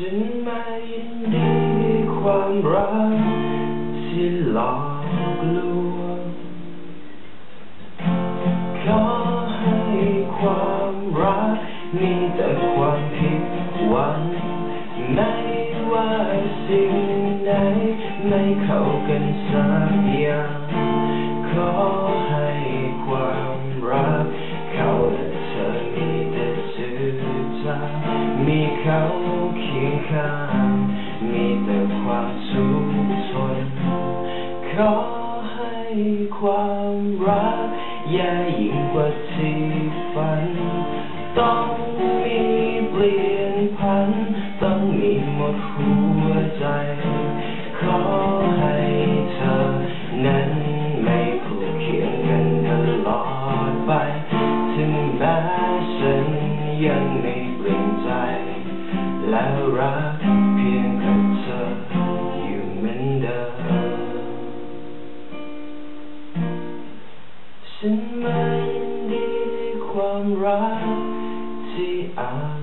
ฉันไม่ยินดีความรักที่หลอกลวง ขอให้ความรักมีแต่ความผิดหวังไม่ว่าสิ่งไหนไม่เข้ากันสักอย่าง มีเขาเคียงข้าง มีแต่ความสุขทนขอให้ความรักใหญ่ยิ่งกว่าที่ฝัน ต้องมีเปลี่ยนพัน ต้องมีหมดหัวใจ ขอให้เธอนั้นไม่ผูกเคียงกันตลอดไป ถึงแม้ฉันยังไม่เปลี่ยน และรักเพียงกับเธออยู่เหมือนเดิมฉันไม่ดีความรักที่อาจ